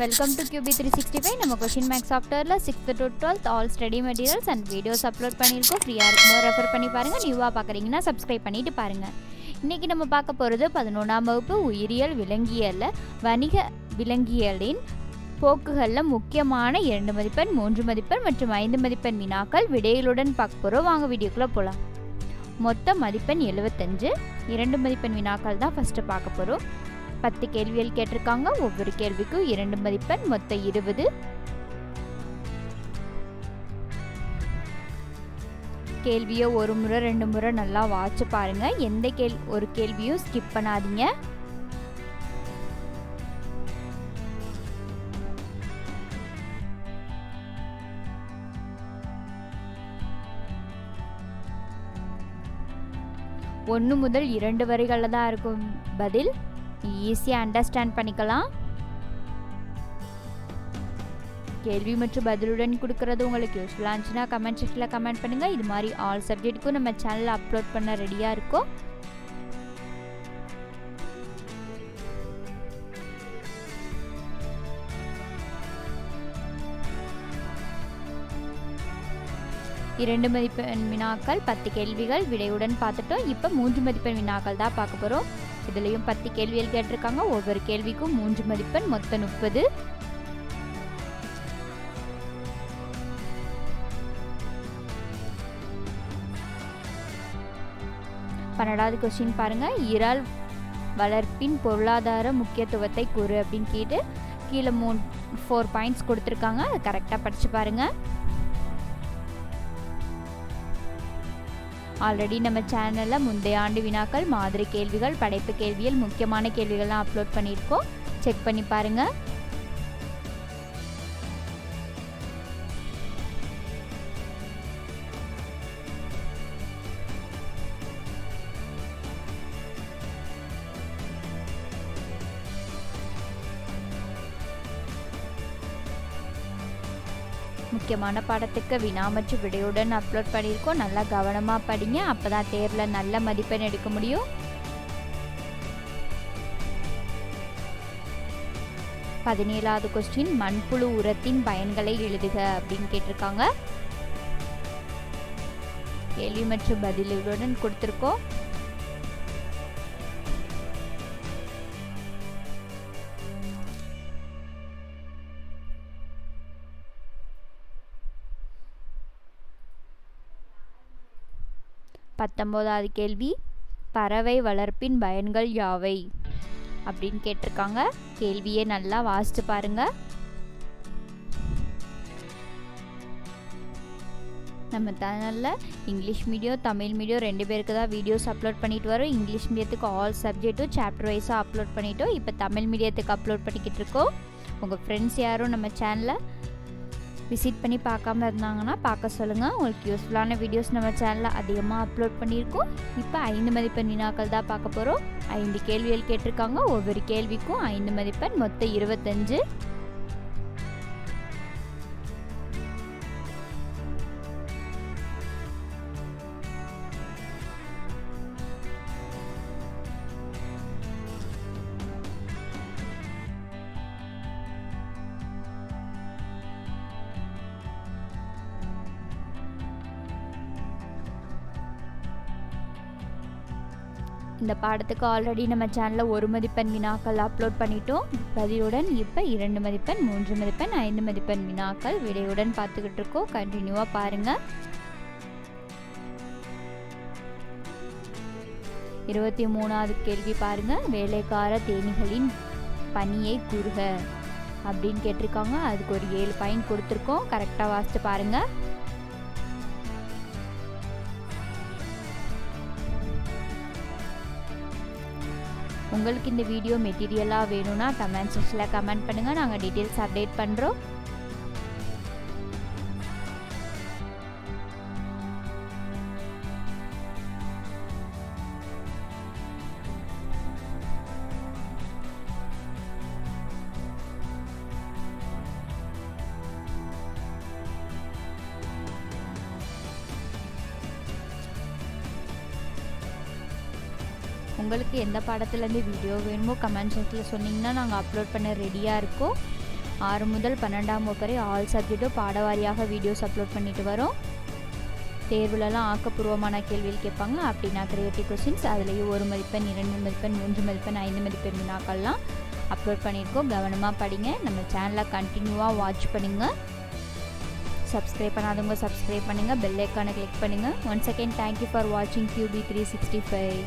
Welcome to Q B three sixty five நம்ம கொஷின் மேக்ஸ் சாஃப்ட்வேரில் sixth to twelfth all study materials and videos upload பண்ணியிருக்கோம். ஃப்ரீயாக இருக்கும்போது ரெஃபர் பண்ணி பாருங்கள் நியூவாக பார்க்குறீங்கன்னா சப்ஸ்கிரைப் பண்ணிட்டு பாருங்கள் இன்றைக்கி நம்ம பார்க்க போகிறது பதினொன்றாம் வகுப்பு உயிரியல் விலங்கியலில் வணிக விலங்கியலின் போக்குகளில் முக்கியமான இரண்டு மதிப்பெண் மூன்று மதிப்பெண் மற்றும் ஐந்து மதிப்பெண் வினாக்கள். விடைகளுடன் பார்க்க போகிறோம் வாங்க வீடியோக்குள்ளே போகலாம் மொத்த மதிப்பெண் எழுபத்தஞ்சு இரண்டு மதிப்பெண் வினாக்கள் தான் ஃபஸ்ட்டு பார்க்க போகிறோம் பத்து கேள்விகள் கேட்டிருக்காங்க. ஒவ்வொரு கேள்விக்கும் இரண்டு மதிப்பெண் மொத்தம் இருபது. கேள்வியை ஒரு முறை ரெண்டு முறை நல்லா வாட்சி பாருங்க. எந்த கேள் ஒரு கேள்வியும் ஸ்கிப் பண்ணாதீங்க. ஒன்று முதல் இரண்டு வரிகளில் தான் இருக்கும். பதில்? ஈஸியாக அண்டர்ஸ்டாண்ட் பண்ணிக்கலாம். கேள்வி மற்றும் பதிலுடன் கொடுக்கறது உங்களுக்கு யூஸ்ஃபுல்லாக இருந்துச்சுன்னா கமெண்ட் செக்ஷனில் கமெண்ட் பண்ணுங்கள் இது மாதிரி ஆல் சப்ஜெக்ட்டுக்கும் நம்ம சேனலில் அப்லோட் பண்ண ரெடியாக இருக்கும். இரண்டு மதிப்பெண் வினாக்கள் பத்து கேள்விகள் விடையுடன் பார்த்துட்டோம். இப்போ மூன்று மதிப்பெண் வினாக்கள் தான் பார்க்க போகிறோம் இதுலேயும் பத்து கேள்விகள் கேட்டிருக்காங்க. ஒவ்வொரு கேள்விக்கும் மூன்று மதிப்பெண் மொத்தம் முப்பது. பன்னெண்டாவது கொஸ்டின் பாருங்க. இறால் வளர்ப்பின் பொருளாதார முக்கியத்துவத்தை கூறு அப்படின்னு கேட்டு கீழே மூணு ஃபோர் பாயிண்ட்ஸ் கொடுத்துருக்காங்க. அதை கரெக்டாக படித்து பாருங்கள் ஆல்ரெடி நம்ம சேனலில் முந்தைய ஆண்டு வினாக்கள் மாதிரி கேள்விகள் படைப்பு கேள்விகள் முக்கியமான கேள்விகள்லாம் அப்லோட் பண்ணியிருக்கோம். செக் பண்ணி பாருங்கள் முக்கியமான பாடத்துக்கு வினா மற்றும் விடையுடன் அப்லோட் பண்ணியிருக்கோம். நல்லா கவனமாக படிங்க. அப்போ தான் தேர்வில் நல்ல மதிப்பெண் எடுக்க முடியும். பதினேழாவது கொஸ்டின் மண்புழு உரத்தின் பயன்களை எழுதுக அப்படின்னு கேட்டிருக்காங்க. கேள்வி மற்றும் பதில்களுடன் கொடுத்துருக்கோம். பத்தொம்போதாவது கேள்வி பறவை வளர்ப்பின் பயன்கள் யாவை? அப்படின்னு கேட்டிருக்காங்க. கேள்வியே நல்லா வாசித்து பாருங்க. நம்ம சேனலில் இங்கிலீஷ் மீடியம் தமிழ் மீடியம் ரெண்டு பேருக்கு தான் வீடியோஸ் அப்லோட் பண்ணிட்டு வரோம். இங்கிலீஷ் மீடியத்துக்கு ஆல் சப்ஜெக்ட்டும் சாப்டர் வைஸாக அப்லோட் பண்ணிட்டோம். இப்போ தமிழ் மீடியத்துக்கு அப்லோட் பண்ணிக்கிட்டு இருக்கோம். உங்கள் ஃப்ரெண்ட்ஸ் யாரும் நம்ம சேனலை விசிட் பண்ணி பார்க்காம இருந்தாங்கன்னா பார்க்க சொல்லுங்கள் உங்களுக்கு யூஸ்ஃபுல்லான வீடியோஸ் நம்ம சேனலில் அதிகமாக அப்லோட் பண்ணியிருக்கோம். இப்போ ஐந்து மதிப்பெண் வினாக்கள் தான் பார்க்க போகிறோம் ஐந்து கேள்விகள் கேட்டிருக்காங்க. ஒவ்வொரு கேள்விக்கும் ஐந்து மதிப்பெண் மொத்தம் இருபத்தஞ்சு. இந்த பாடத்துக்கு ஆல்ரெடி நம்ம சேனலில் ஒரு மதிப்பெண் வினாக்கள் அப்லோட் பண்ணிட்டோம். பதிலுடன் இப்போ இரண்டு மதிப்பெண் மூன்று மதிப்பெண் ஐந்து மதிப்பெண் வினாக்கள் விடையுடன் பார்த்துக்கிட்டு இருக்கோம். கண்டினியூவாக பாருங்கள் இருபத்தி மூணாவது கேள்வி பாருங்கள் வேலைக்கார தேனிகளின் பணியை கூறுக அப்படின்னு கேட்டிருக்காங்க. அதுக்கு ஒரு ஏழு பாயிண்ட் கொடுத்துருக்கோம். கரெக்டாக வாசித்து பாருங்கள் உங்களுக்கு இந்த வீடியோ மெட்டீரியலாக வேணும்னா கமெண்ட் செக்ஷனில் கமெண்ட் பண்ணுங்கள் நாங்கள் டீட்டெயில்ஸ் அப்டேட் பண்ணுறோம் உங்களுக்கு எந்த பாடத்துலேருந்து வீடியோ வேணுமோ கமெண்ட் செக்ஷனில் சொன்னீங்கன்னா நாங்கள் அப்லோட் பண்ண ரெடியாக இருக்கோம். ஆறு முதல் பன்னெண்டாம் வகுப்பு ஆல் சப்ஜெக்ட்டும் பாடவாரியாக வீடியோஸ் அப்லோட் பண்ணிட்டு வரோம். தேர்வுலலாம் ஆக்கப்பூர்வமான கேள்வியில் கேட்பாங்க. அப்படின்னா கிரியேட்டிவ் கொஷின்ஸ் அதுலேயும் ஒரு மதிப்பெண் இரண்டு மதிப்பெண் மூன்று மதிப்பெண் ஐந்து மதிப்பெண் வினாக்கள்லாம் அப்லோட் பண்ணியிருக்கோம் கவனமாக படிங்க. நம்ம சேனலை கண்டினியூவாக வாட்ச் பண்ணுங்கள் சப்ஸ்கிரைப் பண்ணாதவங்க சப்ஸ்கிரைப் பண்ணுங்கள் பெல் ஐக்கானை கிளிக் பண்ணுங்கள் one second thank you for வாட்சிங் Q B three sixty five